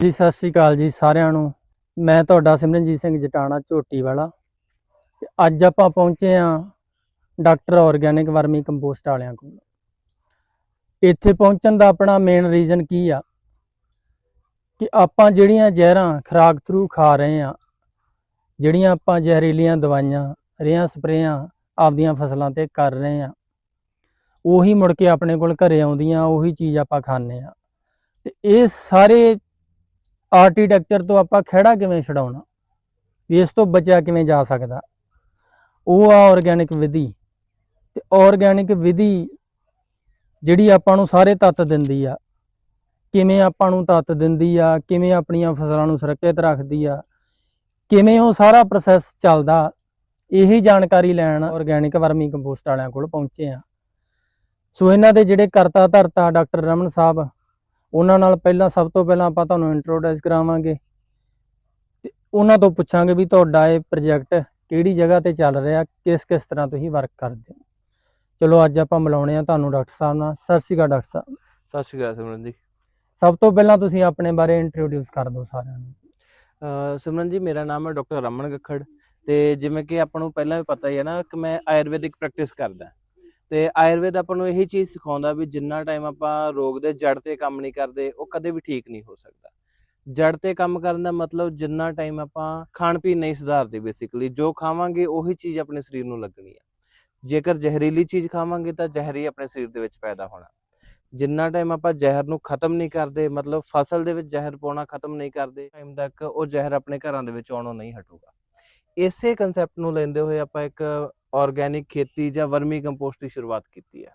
ਜੀ, ਸਤਿ ਸ੍ਰੀ ਅਕਾਲ ਜੀ ਸਾਰਿਆਂ ਨੂੰ। ਮੈਂ ਤੁਹਾਡਾ ਸਿਮਰਨਜੀਤ ਸਿੰਘ ਜਟਾਣਾ, ਝੋਟੀ ਵਾਲਾ। ਤੇ ਅੱਜ ਆਪਾਂ ਪਹੁੰਚੇ ਆ ਡਾਕਟਰ ਆਰਗੈਨਿਕ ਵਰਮੀ ਕੰਪੋਸਟ ਵਾਲਿਆਂ ਕੋਲ। ਇੱਥੇ ਪਹੁੰਚਣ ਦਾ ਆਪਣਾ ਮੇਨ ਰੀਜ਼ਨ ਕੀ ਆ? ਕਿ ਆਪਾਂ ਜਿਹੜੀਆਂ ਜ਼ਹਿਰਾਂ ਖੁਰਾਕ ਥਰੂ ਖਾ ਰਹੇ ਆ ਜਿਹੜੀਆਂ ਆਪਾਂ ਜ਼ਹਿਰੀਲੀਆਂ ਦਵਾਈਆਂ, ਰੇਹਾਂ ਸਪਰੇਆਂ ਆਪਦੀਆਂ ਫਸਲਾਂ ਤੇ ਕਰ ਰਹੇ ਆ ਉਹੀ ਮੁੜ ਕੇ ਆਪਣੇ ਕੋਲ ਘਰੇ ਆਉਂਦੀਆਂ, ਉਹੀ ਚੀਜ਼ ਆਪਾਂ ਖਾਂਦੇ ਆ ਤੇ ਇਹ ਸਾਰੇ ਆਰਕੀਟੈਕਚਰ ਤੋਂ ਆਪਾਂ ਖਿਹੜਾ ਕਿਵੇਂ ਛਡਾਉਣਾ? ਵੀ ਇਸ ਤੋਂ ਬਚਿਆ ਕਿਵੇਂ ਜਾ ਸਕਦਾ? ਉਹ ਆ ਆਰਗੈਨਿਕ ਵਿਧੀ। ਤੇ ਆਰਗੈਨਿਕ ਵਿਧੀ ਜਿਹੜੀ ਆਪਾਂ ਨੂੰ ਸਾਰੇ ਤੱਤ ਦਿੰਦੀ ਆ। ਕਿਵੇਂ ਆਪਾਂ ਨੂੰ ਤੱਤ ਦਿੰਦੀ ਆ, ਕਿਵੇਂ ਆਪਣੀਆਂ ਫਸਲਾਂ ਨੂੰ ਸੁਰੱਖਿਅਤ ਰੱਖਦੀ ਆ, ਕਿਵੇਂ ਉਹ ਸਾਰਾ ਪ੍ਰੋਸੈਸ ਚੱਲਦਾ, ਇਹੀ ਜਾਣਕਾਰੀ ਲੈਣ ਆਰਗੈਨਿਕ ਵਰਮੀ ਕੰਪੋਸਟ ਵਾਲਿਆਂ ਕੋਲ ਪਹੁੰਚੇ ਆ। ਸੋ ਇਹਨਾਂ ਦੇ ਜਿਹੜੇ ਕਰਤਾ ਧਰਤਾ ਡਾਕਟਰ ਰਮਨ ਸਾਹਿਬ ਉਹਨਾਂ ਨਾਲ ਪਹਿਲਾਂ ਸਭ ਤੋਂ ਪਹਿਲਾਂ ਆਪਾਂ ਤੁਹਾਨੂੰ ਇੰਟਰੋਡਿਊਸ ਕਰਾਵਾਂਗੇ। ਤੇ ਉਹਨਾਂ ਤੋਂ ਪੁੱਛਾਂਗੇ ਵੀ ਤੁਹਾਡਾ ਇਹ ਪ੍ਰੋਜੈਕਟ ਕਿਹੜੀ ਜਗ੍ਹਾ ਤੇ ਚੱਲ ਰਿਹਾ ਕਿਸ ਕਿਸ ਤਰ੍ਹਾਂ ਤੁਸੀਂ ਵਰਕ ਕਰਦੇ ਹੋ। ਚਲੋ ਅੱਜ ਆਪਾਂ ਮਿਲਾਉਣੇ ਆ ਤੁਹਾਨੂੰ ਡਾਕਟਰ ਸਾਹਿਬ ਨਾਲ। ਸਤਿ ਸ਼੍ਰੀ ਅਕਾਲ ਡਾਕਟਰ ਸਾਹਿਬ। ਸਤਿ ਸ਼੍ਰੀ ਅਕਾਲ ਸਿਮਰਨ ਜੀ। ਸਭ ਤੋਂ ਪਹਿਲਾਂ ਤੁਸੀਂ ਆਪਣੇ ਬਾਰੇ ਇੰਟਰੋਡਿਊਸ ਕਰ ਦਿਓ ਸਾਰਿਆਂ ਨੂੰ। ਸਿਮਰਨ ਜੀ ਮੇਰਾ ਨਾਮ ਹੈ ਡਾਕਟਰ ਰਮਨ ਗੱਖੜ ਤੇ ਜਿਵੇਂ ਕਿ ਆਪਾਂ ਨੂੰ ਪਹਿਲਾਂ ਵੀ ਪਤਾ ਹੀ ਹੈ ਨਾ ਕਿ ਮੈਂ ਆਯੁਰਵੈਦਿਕ ਪ੍ਰੈਕਟਿਸ ਕਰਦਾ। ਤੇ ਆਯੁਰਵੇਦ ਆਪਾਂ ਨੂੰ ਇਹੀ ਚੀਜ਼ ਸਿਖਾਉਂਦਾ ਵੀ ਜਿੰਨਾ ਟਾਈਮ ਆਪਾਂ ਰੋਗ ਦੇ ਜੜ ਤੇ ਕੰਮ ਨਹੀਂ ਕਰਦੇ, ਉਹ ਕਦੇ ਵੀ ਠੀਕ ਨਹੀਂ ਹੋ ਸਕਦਾ। ਜੜ ਤੇ ਕੰਮ ਕਰਨ ਦਾ ਮਤਲਬ ਜਿੰਨਾ ਟਾਈਮ ਆਪਾਂ ਖਾਣ ਪੀਣ ਨਹੀਂ ਸੁਧਾਰਦੇ ਬੇਸਿਕਲੀ ਜੋ ਖਾਵਾਂਗੇ ਉਹੀ ਚੀਜ਼ ਆਪਣੇ ਸਰੀਰ ਨੂੰ ਲੱਗਣੀ ਹੈ ਜੇਕਰ ਜ਼ਹਿਰੀਲੀ ਚੀਜ਼ ਖਾਵਾਂਗੇ ਤਾਂ ਜ਼ਹਿਰ ਹੀ ਆਪਣੇ ਸਰੀਰ ਦੇ ਵਿੱਚ ਪੈਦਾ ਹੋਣਾ। ਜਿੰਨਾ ਟਾਈਮ ਆਪਾਂ ਜ਼ਹਿਰ ਨੂੰ ਖਤਮ ਨਹੀਂ ਕਰਦੇ, ਮਤਲਬ ਫਸਲ ਦੇ ਵਿੱਚ ਜ਼ਹਿਰ ਪਾਉਣਾ ਖਤਮ ਨਹੀਂ ਕਰਦੇ ਟਾਈਮ ਤੱਕ ਉਹ ਜ਼ਹਿਰ ਆਪਣੇ ਘਰਾਂ ਦੇ ਵਿੱਚ ਆਉਣੋਂ ਨਹੀਂ ਹਟੂਗਾ। ਇਸੇ ਕਨਸੈਪਟ ਨੂੰ ਲੈਂਦੇ ਹੋਏ ਆਪਾਂ ਇੱਕ ਆਰਗੈਨਿਕ ਖੇਤੀ ਜਾਂ ਵਰਮੀ ਕੰਪੋਸਟ ਦੀ ਸ਼ੁਰੂਆਤ ਕੀਤੀ ਹੈ।